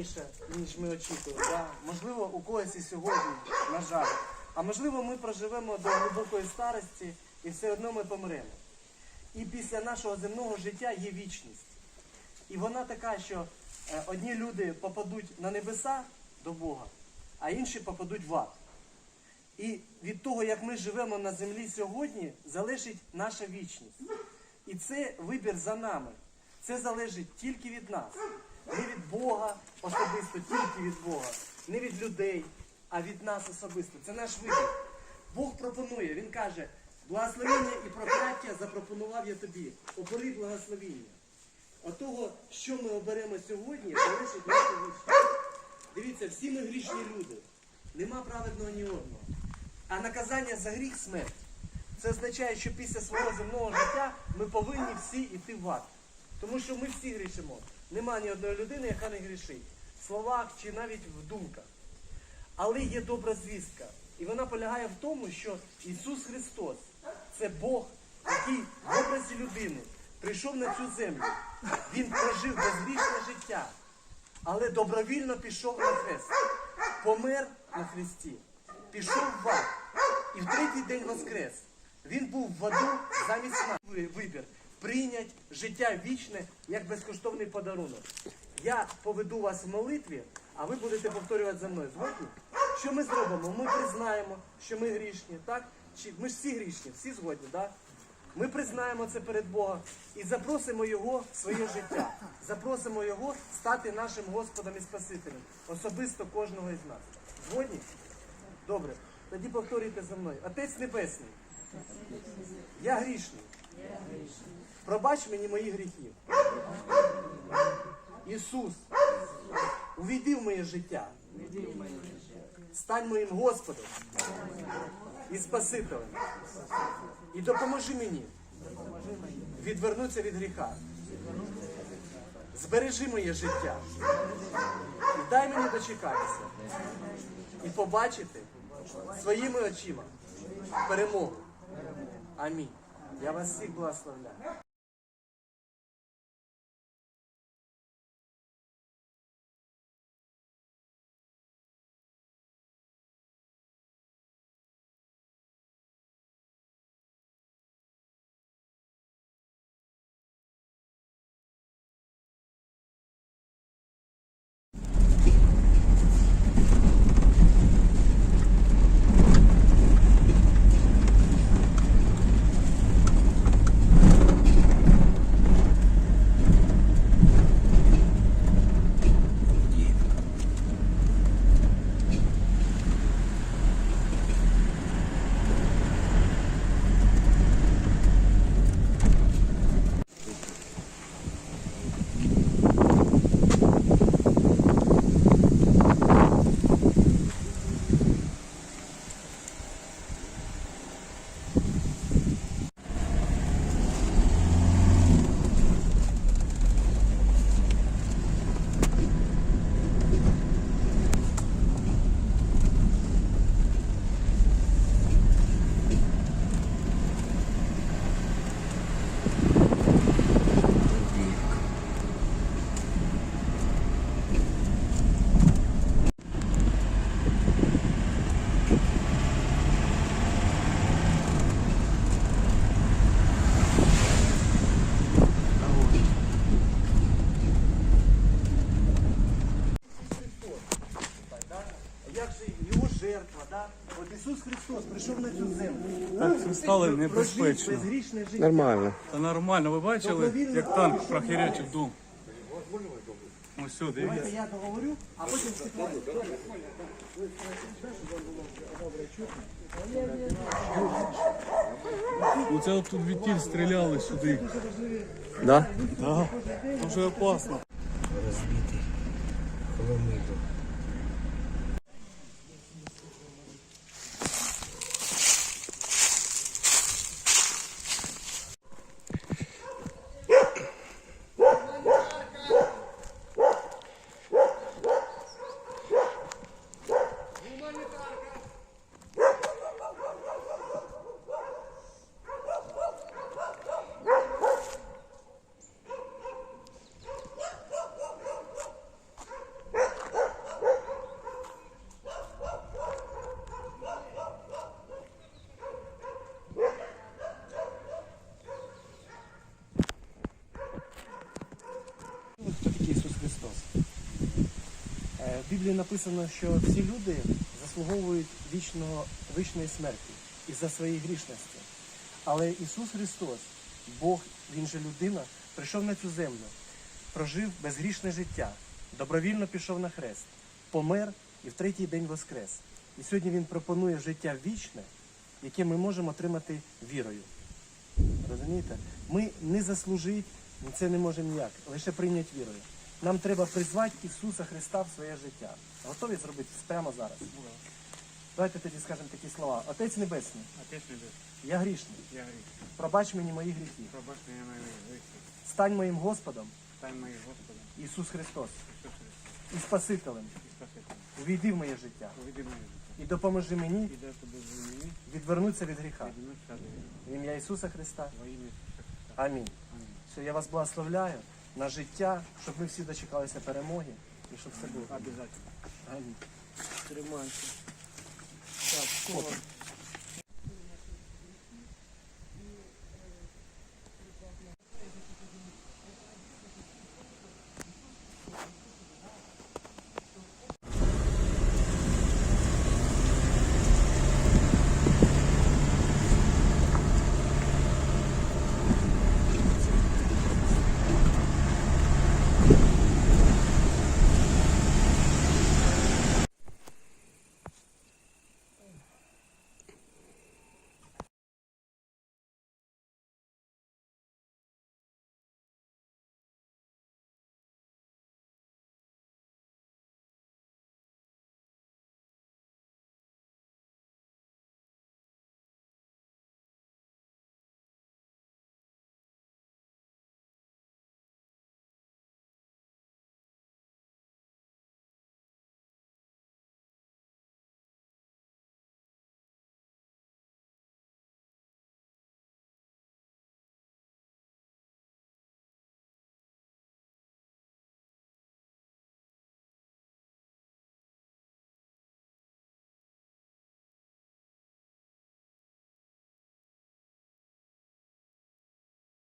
раніше, ніж ми очікували. Да? Можливо, у когось і сьогодні, на жаль. А можливо, ми проживемо до глибокої старості і все одно ми помремо. І після нашого земного життя є вічність. І вона така, що е, одні люди попадуть на небеса до Бога, а інші попадуть в ад. І від того, як ми живемо на землі сьогодні, залежить наша вічність. І це вибір за нами. Це залежить тільки від нас. Не від Бога особисто, тільки від Бога. Не від людей, а від нас особисто. Це наш вибір. Бог пропонує, Він каже, благословення і прокляття запропонував я тобі. Обери благословіння. От того, що ми оберемо сьогодні, залежить наша вічність. Дивіться, всі ми грішні люди. Нема праведного ні одного. А наказання за гріх смерть. Це означає, що після свого земного життя ми повинні всі йти в ад. Тому що ми всі грішимо. Нема ні одної людини, яка не грішить. В словах чи навіть в думках. Але є добра звістка. І вона полягає в тому, що Ісус Христос це Бог, який в образі людини прийшов на цю землю. Він прожив безгрішне життя, але добровільно пішов на хрест. Помер на хресті, пішов в ад і в третій день воскрес. Він був в аду замість нас. Вибір прийнять життя вічне як безкоштовний подарунок. Я поведу вас в молитві, а ви будете повторювати за мною. Згодні? Що ми зробимо? Ми признаємо, що ми грішні, так? Чи ми ж всі грішні, всі згодні, так? Ми признаємо це перед Богом і запросимо Його в своє життя. Запросимо Його стати нашим Господом і Спасителем. Особисто кожного із нас. Згодні? Добре. Тоді повторюйте за мною. Отець Небесний. Я грішний. Пробач мені мої гріхи. Ісус, увійди в моє життя. Стань моїм Господом і Спасителем. І допоможи мені відвернутися від гріха. Збережи моє життя. І дай мені дочекатися. І побачити своїми очима перемогу. Амінь. Я вас всіх благословляю. Ісус Христос прийшов на цю землю. Так стало Прожив небезпечно. безгрішне життя. Нормально. Та нормально, ви бачили, як танк прохерячив дом? Ось сюди, Давайте я договорю, а потім Степан. Оце от тут відтіль стріляли сюди. Да? Так, дуже опасно. розбитий хломиду. Біблії написано, що всі люди заслуговують вічного, вічної смерті із-за своєї грішності. Але Ісус Христос, Бог, Він же людина, прийшов на цю землю, прожив безгрішне життя, добровільно пішов на хрест, помер і в третій день воскрес. І сьогодні Він пропонує життя вічне, яке ми можемо отримати вірою. Розумієте? Ми не заслужити це не можемо ніяк, лише прийняти вірою. Нам треба призвати Ісуса Христа в своє життя. Готові зробити прямо зараз? Давайте тоді скажемо такі слова. Отець Небесний, Отець Небесний, я грішний. я гріх. Пробач мені мої гріхи. Пробач мене мої гріхи. Стань моїм Господом, Стань моїм Господом, Ісус Христос, Ісус Христос, і Спасителем. і Спасителем. Увійди в моє життя Уведи моє життя. і допоможи мені І тобі мені відвернутися від гріха. відноситься до В ім'я Ісуса Христа. во ім'я Ісуса Христа. Амінь. Амінь. Все, я вас благословляю на життя, щоб ми всі дочекалися перемоги і щоб все було. Обязательно. Амінь. Тримайся. Так, скоро.